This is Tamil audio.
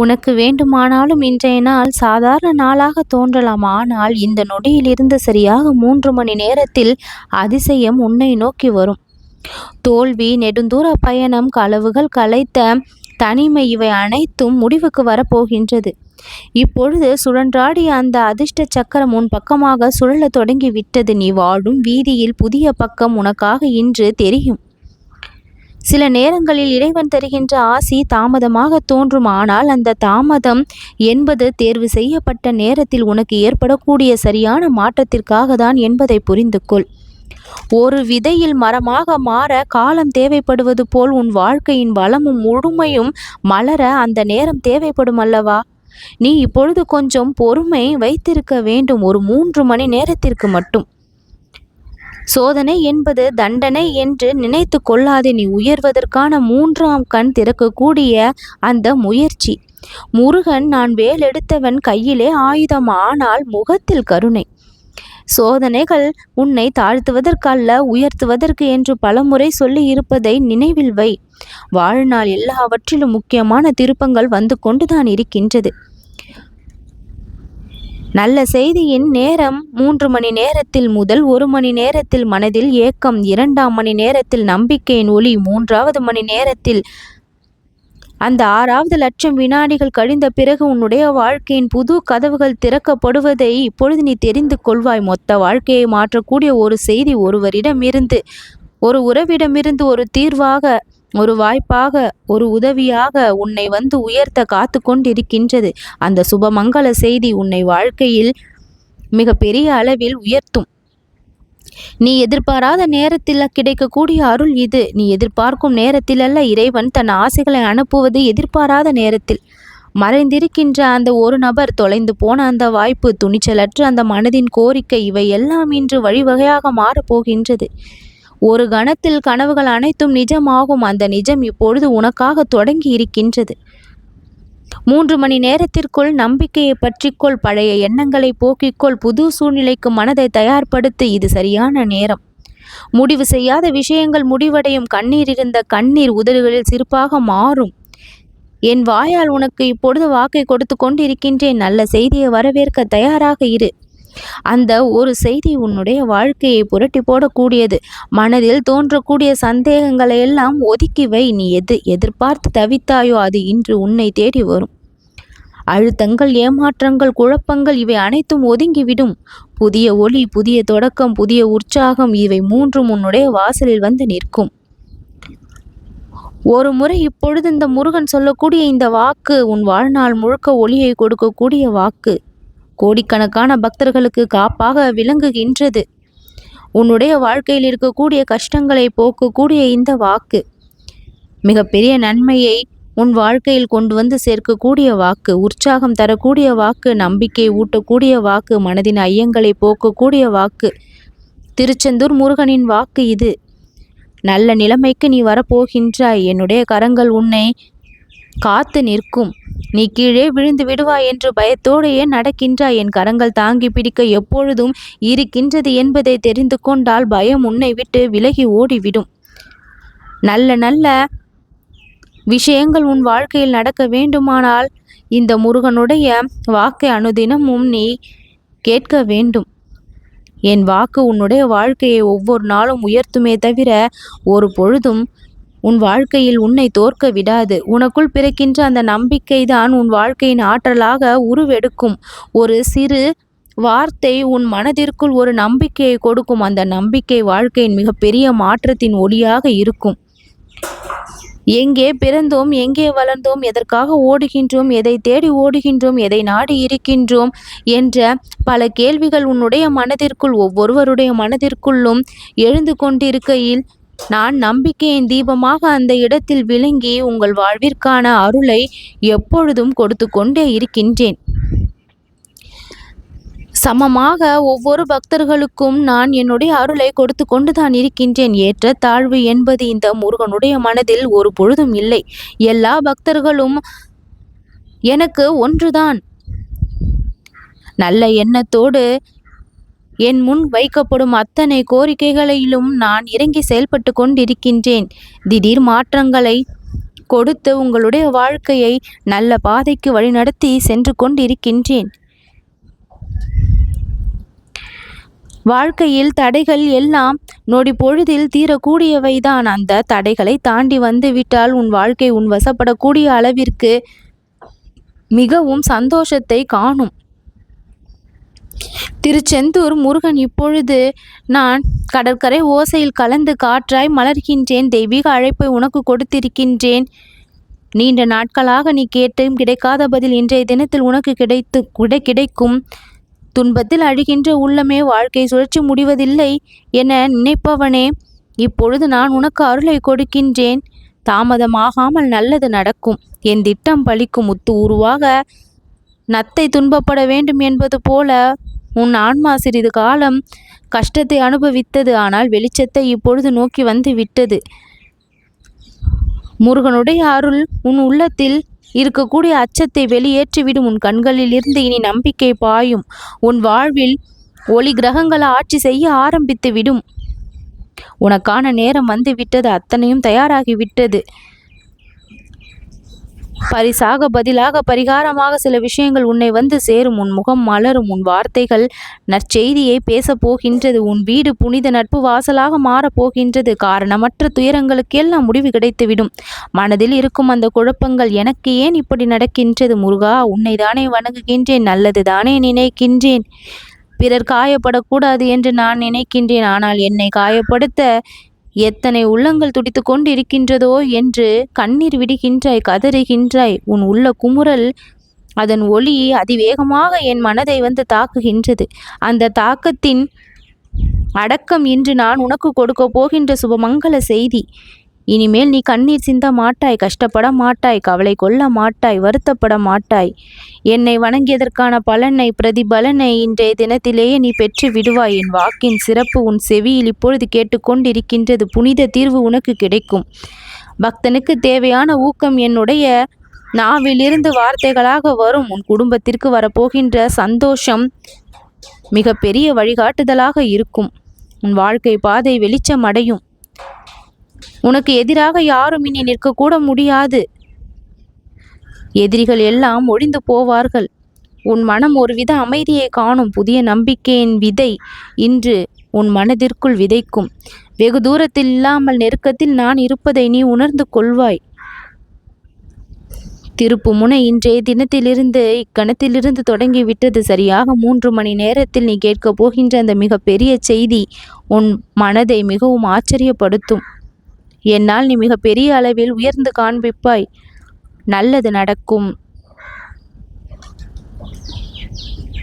உனக்கு வேண்டுமானாலும் இன்றைய நாள் சாதாரண நாளாக தோன்றலாம் ஆனால் இந்த நொடியிலிருந்து சரியாக மூன்று மணி நேரத்தில் அதிசயம் உன்னை நோக்கி வரும். தோல்வி நெடுந்தூர பயணம் களவுகள் கலைத்த தனிமை இவை அனைத்தும் முடிவுக்கு வரப்போகின்றது. இப்பொழுது சுழன்றாடிய அந்த அதிர்ஷ்ட சக்கரம் உன் பக்கமாக சுழலத் தொடங்கி விட்டது நீ வாழும் வீதியில் புதிய பக்கம் உனக்காக இன்று தெரியும். சில நேரங்களில் இறைவன் தருகின்ற ஆசி தாமதமாக தோன்றும். ஆனால் அந்த தாமதம் என்பது தேர்வு செய்யப்பட்ட நேரத்தில் உனக்கு ஏற்படக்கூடிய சரியான மாற்றத்திற்காக தான் என்பதை புரிந்து கொள் ஒரு விதையில் மரமாக மாற காலம் தேவைப்படுவது போல் உன் வாழ்க்கையின் வளமும் முழுமையும் மலர அந்த நேரம் தேவைப்படும் அல்லவா? நீ இப்பொழுது கொஞ்சம் பொறுமை வைத்திருக்க வேண்டும். ஒரு மூன்று மணி நேரத்திற்கு மட்டும். சோதனை என்பது தண்டனை என்று நினைத்து கொள்ளாதே நீ உயர்வதற்கான மூன்றாம் கண் திறக்கக்கூடிய அந்த முயற்சி. முருகன் நான் வேலெடுத்தவன் கையிலே ஆயுதம் ஆனால் முகத்தில் கருணை. சோதனைகள் உன்னை தாழ்த்துவதற்கல்ல உயர்த்துவதற்கு என்று பலமுறை சொல்லி இருப்பதை நினைவில் வை. வாழ்நாள் எல்லாவற்றிலும் முக்கியமான திருப்பங்கள் வந்து கொண்டுதான் இருக்கின்றது. நல்ல செய்தியின் நேரம் மூன்று மணி நேரத்தில் முதல் ஒரு மணி நேரத்தில் மனதில் ஏக்கம் இரண்டாம் மணி நேரத்தில் நம்பிக்கையின் ஒளி மூன்றாவது மணி நேரத்தில் அந்த ஆறாவது லட்சம் வினாடிகள் கழிந்த பிறகு உன்னுடைய வாழ்க்கையின் புது கதவுகள் திறக்கப்படுவதை இப்பொழுது நீ தெரிந்து கொள்வாய். மொத்த வாழ்க்கையை மாற்றக்கூடிய ஒரு செய்தி ஒருவரிடமிருந்து ஒரு உறவிடமிருந்து ஒரு தீர்வாக ஒரு வாய்ப்பாக ஒரு உதவியாக உன்னை வந்து உயர்த்த காத்து கொண்டிருக்கின்றது அந்த சுபமங்கள செய்தி உன்னை வாழ்க்கையில் மிக பெரிய அளவில் உயர்த்தும். நீ எதிர்பாராத நேரத்தில் கிடைக்கக்கூடிய அருள் இது. நீ எதிர்பார்க்கும் நேரத்திலல்ல இறைவன் தன் ஆசைகளை அனுப்புவது எதிர்பாராத நேரத்தில். மறைந்திருக்கின்ற அந்த ஒரு நபர் தொலைந்து போன அந்த வாய்ப்பு துணிச்சலற்ற அந்த மனதின் கோரிக்கை இவை எல்லாம் இன்று வழிவகையாக மாறப்போகின்றது. ஒரு கணத்தில் கனவுகள் அனைத்தும் நிஜமாகும். அந்த நிஜம் இப்பொழுது உனக்காக தொடங்கி இருக்கின்றது. மூன்று மணி நேரத்திற்குள் நம்பிக்கையை பற்றிக்கொள். பழைய எண்ணங்களை போக்கிக்கொள். புது சூழ்நிலைக்கு மனதை தயார்படுத்து. இது சரியான நேரம். முடிவு செய்யாத விஷயங்கள் முடிவடையும். கண்ணீர் இருந்த கண்ணீர் உதடுகளில் சிறப்பாக மாறும். என் வாயால் உனக்கு இப்பொழுது வாக்கை கொடுத்து கொண்டிருக்கின்றேன். நல்ல செய்தியை வரவேற்க தயாராக இரு. அந்த ஒரு செய்தி உன்னுடைய வாழ்க்கையை புரட்டி போடக்கூடியது. மனதில் தோன்றக்கூடிய சந்தேகங்களை எல்லாம் ஒதுக்கி வை. நீ எது எதிர்பார்த்து தவித்தாயோ அது இன்று உன்னை தேடி வரும். அழுத்தங்கள் ஏமாற்றங்கள் குழப்பங்கள் இவை அனைத்தும் ஒதுங்கிவிடும். புதிய ஒளி புதிய தொடக்கம் புதிய உற்சாகம் இவை மூன்றும் உன்னுடைய வாசலில் வந்து நிற்கும். ஒரு முறை இப்பொழுது இந்த முருகன் சொல்லக்கூடிய இந்த வாக்கு உன் வாழ்நாள் முழுக்க ஒளியை கொடுக்கக்கூடிய வாக்கு. கோடிக்கணக்கான பக்தர்களுக்கு காப்பாக விளங்குகின்றது. உன்னுடைய வாழ்க்கையில் இருக்கக்கூடிய கஷ்டங்களை போக்கக்கூடிய இந்த வாக்கு மிகப்பெரிய நன்மையை உன் வாழ்க்கையில் கொண்டு வந்து சேர்க்கக்கூடிய வாக்கு உற்சாகம் தரக்கூடிய வாக்கு நம்பிக்கை ஊட்டக்கூடிய வாக்கு மனதின் ஐயங்களை போக்கக்கூடிய வாக்கு திருச்செந்தூர் முருகனின் வாக்கு இது. நல்ல நிலைமைக்கு நீ வரப்போகின்றாய். என்னுடைய கரங்கள் உன்னை காத்து நிற்கும். நீ கீழே விழுந்து விடுவாய் என்று பயத்தோடையே நடக்கின்றாய்? என் கரங்கள் தாங்கி பிடிக்க எப்பொழுதும் இருக்கின்றது என்பதை தெரிந்து கொண்டால் பயம் உன்னை விட்டு விலகி ஓடிவிடும். நல்ல நல்ல விஷயங்கள் உன் வாழ்க்கையில் நடக்க வேண்டுமானால் இந்த முருகனுடைய வாக்கை அனுதினமும் நீ கேட்க வேண்டும். என் வாக்கு உன்னுடைய வாழ்க்கையை ஒவ்வொரு நாளும் உயர்த்துமே தவிர ஒரு பொழுதும் உன் வாழ்க்கையில் உன்னை தோற்க விடாது. உனக்குள் பிறக்கின்ற அந்த நம்பிக்கை தான் உன் வாழ்க்கையின் ஆற்றலாக உருவெடுக்கும். ஒரு சிறு வார்த்தை உன் மனதிற்குள் ஒரு நம்பிக்கையை கொடுக்கும். அந்த நம்பிக்கை வாழ்க்கையின் மிகப்பெரிய மாற்றத்தின் ஒளியாக இருக்கும். எங்கே பிறந்தோம் எங்கே வளர்ந்தோம் எதற்காக ஓடுகின்றோம் எதை தேடி ஓடுகின்றோம் எதை நாடி இருக்கின்றோம் என்ற பல கேள்விகள் உன்னுடைய மனதிற்குள் ஒவ்வொருவருடைய மனதிற்குள்ளும் எழுந்து கொண்டிருக்கையில் நான் நம்பிக்கையின் தீபமாக அந்த இடத்தில் விளங்கி உங்கள் வாழ்விற்கான அருளை எப்பொழுதும் கொடுத்து கொண்டே இருக்கின்றேன். சமமாக ஒவ்வொரு பக்தர்களுக்கும் நான் என்னுடைய அருளை கொடுத்து கொண்டு தான் இருக்கின்றேன். ஏற்ற தாழ்வு என்பது இந்த முருகனுடைய மனதில் ஒரு பொழுதும் இல்லை. எல்லா பக்தர்களும் எனக்கு ஒன்றுதான். நல்ல எண்ணத்தோடு என் முன் வைக்கப்படும் அத்தனை கோரிக்கைகளிலும் நான் இறங்கி செயல்பட்டு கொண்டிருக்கின்றேன். திடீர் மாற்றங்களை கொடுத்து உங்களுடைய வாழ்க்கையை நல்ல பாதைக்கு வழிநடத்தி சென்று கொண்டிருக்கின்றேன். வாழ்க்கையில் தடைகள் எல்லாம் நொடி பொழுதில் தீரக்கூடியவைதான். அந்த தடைகளை தாண்டி வந்து விட்டால் உன் வாழ்க்கை உன் வசப்படக்கூடிய அளவிற்கு மிகவும் சந்தோஷத்தை காணும். திருச்செந்தூர் முருகன் இப்பொழுது நான் கடற்கரை ஓசையில் கலந்து காற்றாய் மலர்கின்றேன். தெய்வீக அழைப்பை உனக்கு கொடுத்திருக்கின்றேன். நீண்ட நாட்களாக நீ கேட்டும் கிடைக்காத பதில் இன்றைய தினத்தில் உனக்கு கிடைத்து கூட கிடைக்கும். துன்பத்தில் அழுகின்ற உள்ளமே வாழ்க்கை சுழற்சி முடிவதில்லை என நினைப்பவனே இப்பொழுது நான் உனக்கு அருளை கொடுக்கின்றேன். தாமதமாகாமல் நல்லது நடக்கும். என் திட்டம் பலிக்கும் முத்து உருவாக நத்தை துன்பப்பட வேண்டும் என்பது போல உன் ஆன்மா சிறிது காலம் கஷ்டத்தை அனுபவித்தது ஆனால் வெளிச்சத்தை இப்பொழுது நோக்கி வந்து விட்டது. முருகனுடைய அருள் உன் உள்ளத்தில் இருக்கக்கூடிய அச்சத்தை வெளியேற்றிவிடும். உன் கண்களில் இருந்து இனி நம்பிக்கை பாயும். உன் வாழ்வில் ஒளி கிரகங்களை ஆட்சி செய்ய ஆரம்பித்து விடும் உனக்கான நேரம் வந்து விட்டது அத்தனையும் தயாராகி விட்டது பரிசாக பதிலாக பரிகாரமாக சில விஷயங்கள் உன்னை வந்து சேரும். உன் முகம் மலரும். உன் வார்த்தைகள் நற்செய்தியை பேசப் போகின்றது. உன் வீடு புனித நட்பு வாசலாக மாறப் போகின்றது. காரணமற்ற துயரங்களுக்கெல்லாம் முடிவு கிடைத்துவிடும். மனதில் இருக்கும் அந்த குழப்பங்கள் எனக்கு ஏன் இப்படி நடக்கின்றது? முருகா உன்னை தானே வணங்குகின்றேன். நல்லது தானே நினைக்கின்றேன். பிறர் காயப்படக்கூடாது என்று நான் நினைக்கின்றேன். ஆனால் என்னை காயப்படுத்த எத்தனை உள்ளங்கள் துடித்து கொண்டிருக்கின்றதோ என்று கண்ணீர் விடுகின்றாய் கதறுகின்றாய். உன் உள்ள குமுறல் அதன் ஒளி அதிவேகமாக என் மனதை வந்து தாக்குகின்றது. அந்த தாக்கத்தின் அடக்கம் இன்று நான் உனக்கு கொடுக்க போகின்ற சுபமங்கல செய்தி. இனிமேல் நீ கண்ணீர் சிந்த மாட்டாய் கஷ்டப்பட மாட்டாய் கவலை கொள்ள மாட்டாய் வருத்தப்பட மாட்டாய். என்னை வணங்கியதற்கான பலனை பிரதிபலனை இன்றைய தினத்திலேயே நீ பெற்று விடுவாய். என் வாக்கின் சிறப்பு உன் செவியில் இப்பொழுது கேட்டுக்கொண்டிருக்கின்றது. புனித தீர்வு உனக்கு கிடைக்கும். பக்தனுக்கு தேவையான ஊக்கம் என்னுடைய நாவிலிருந்து வார்த்தைகளாக வரும். உன் குடும்பத்திற்கு வரப்போகின்ற சந்தோஷம் மிக பெரிய வழிகாட்டுதலாக இருக்கும். உன் வாழ்க்கை பாதை வெளிச்சம் அடையும். உனக்கு எதிராக யாரும் இனி நிற்கக்கூட முடியாது. எதிரிகள் எல்லாம் ஒழிந்து போவார்கள். உன் மனம் ஒருவித அமைதியை காணும் புதிய நம்பிக்கையின் விதை இன்று உன் மனதிற்குள் விதைக்கும். வெகு தூரத்தில் இல்லாமல் நெருக்கத்தில் நான் இருப்பதை நீ உணர்ந்து கொள்வாய். திருப்பு முனை இன்றைய தினத்திலிருந்து இக்கணத்திலிருந்து தொடங்கிவிட்டது சரியாக மூன்று மணி நேரத்தில் நீ கேட்கப் போகின்ற அந்த மிக பெரிய செய்தி உன் மனதை மிகவும் ஆச்சரியப்படுத்தும். என்னால் நீ மிக பெரிய அளவில் உயர்ந்து காண்பிப்பாய். நல்லது நடக்கும்.